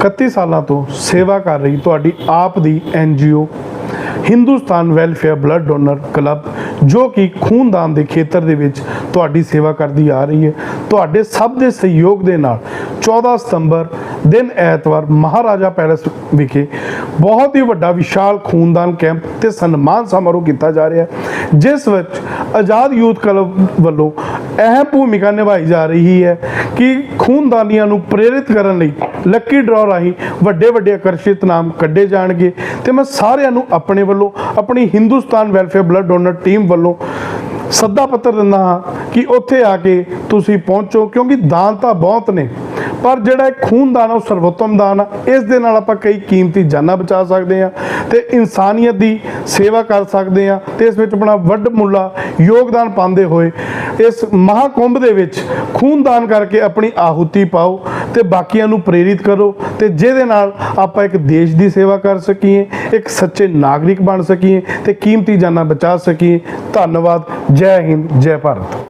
31 ਸਾਲਾਂ ਤੋਂ ਸੇਵਾ ਕਰ ਰਹੀ ਤੁਹਾਡੀ ਆਪ ਦੀ NGO Hindustan welfare blood donor club, ਜੋ ਕਿ ਖੂਨਦਾਨ ਦੇ ਖੇਤਰ ਦੇ ਵਿੱਚ ਤੁਹਾਡੀ ਸੇਵਾ ਕਰਦੀ ਆ ਰਹੀ ਹੈ। ਤੁਹਾਡੇ ਸਭ ਦੇ ਸਹਿਯੋਗ ਦੇ ਨਾਲ 14 ਸਤੰਬਰ ਦਿਨ ਐਤਵਾਰ ਮਹਾਰਾਜਾ ਪੈਲੇਸ ਵਿਖੇ ਬਹੁਤ ਹੀ ਵੱਡਾ, ਵਿਸ਼ਾਲ ਖੂਨਦਾਨ ਕੈਂਪ ਤੇ ਸਨਮਾਨ ਸਮਾਰੋਹ ਕੀਤਾ ਜਾ ਰਿਹਾ ਹੈ, ਜਿਸ ਵਿੱਚ ਆਜ਼ਾਦ ਯੂਥ ਕਲੱਬ ਵੱਲੋਂ ਅਹਿਮ ਭੂਮਿਕਾ ਨਿਭਾਈ ਜਾ ਰਹੀ ਹੈ ਕਿ ਖੂਨਦਾਨੀਆਂ ਨੂੰ ਪ੍ਰੇਰਿਤ ਕਰਨ ਲਈ ਲੱਕੀ ਡਰਾਅ ਰਾਹੀਂ ਵੱਡੇ ਵੱਡੇ ਆਕਰਸ਼ਿਤ ਨਾਮ ਕੱਢੇ ਜਾਣਗੇ। ਤੇ ਮੈਂ ਸਾਰਿਆਂ ਨੂੰ ਆਪਣੇ ਵੱਲੋਂ, ਆਪਣੀ Hindustan welfare blood donor team ਵੱਲੋਂ ਸੱਦਾ ਪੱਤਰ ਦਿੰਦਾ ਹਾਂ ਕਿ ਉੱਥੇ ਆ ਕੇ ਤੁਸੀਂ ਪਹੁੰਚੋ, ਕਿਉਂਕਿ ਦਾਨ ਤਾਂ ਬਹੁਤ ਨੇ। ਪਰ ਜਿਹੜਾ ਇਹ ਖੂਨਦਾਨ ਆ ਉਹ ਸਰਵੋਤਮ ਦਾਨ ਆ। ਇਸ ਦੇ ਨਾਲ ਆਪਾਂ ਕਈ ਕੀਮਤੀ ਜਾਨਾਂ ਬਚਾ ਸਕਦੇ ਆ ਤੇ ਇਨਸਾਨੀਅਤ ਦੀ ਸੇਵਾ ਕਰ ਸਕਦੇ ਆ ਤੇ ਇਸ ਵਿੱਚ ਆਪਣਾ ਵੱਡ ਮੁੱਲਾ ਯੋਗਦਾਨ ਪਾਉਂਦੇ ਹੋਏ ਇਸ ਮਹਾਕੁੰਭ ਦੇ ਵਿੱਚ ਖੂਨਦਾਨ ਕਰਕੇ ਆਪਣੀ ਆਹੂਤੀ ਪਾਓ ਤੇ ਬਾਕੀਆਂ ਨੂੰ ਪ੍ਰੇਰਿਤ ਕਰੋ ਤੇ ਜਿਹਦੇ ਨਾਲ ਆਪਾਂ ਇੱਕ ਦੇਸ਼ ਦੀ ਸੇਵਾ ਕਰ ਸਕੀਏ, ਇੱਕ ਸੱਚੇ ਨਾਗਰਿਕ ਬਣ ਸਕੀਏ ਤੇ ਕੀਮਤੀ ਜਾਨਾਂ ਬਚਾ ਸਕੀਏ। ਧੰਨਵਾਦ। ਜੈ ਹਿੰਦ, ਜੈ ਭਾਰਤ।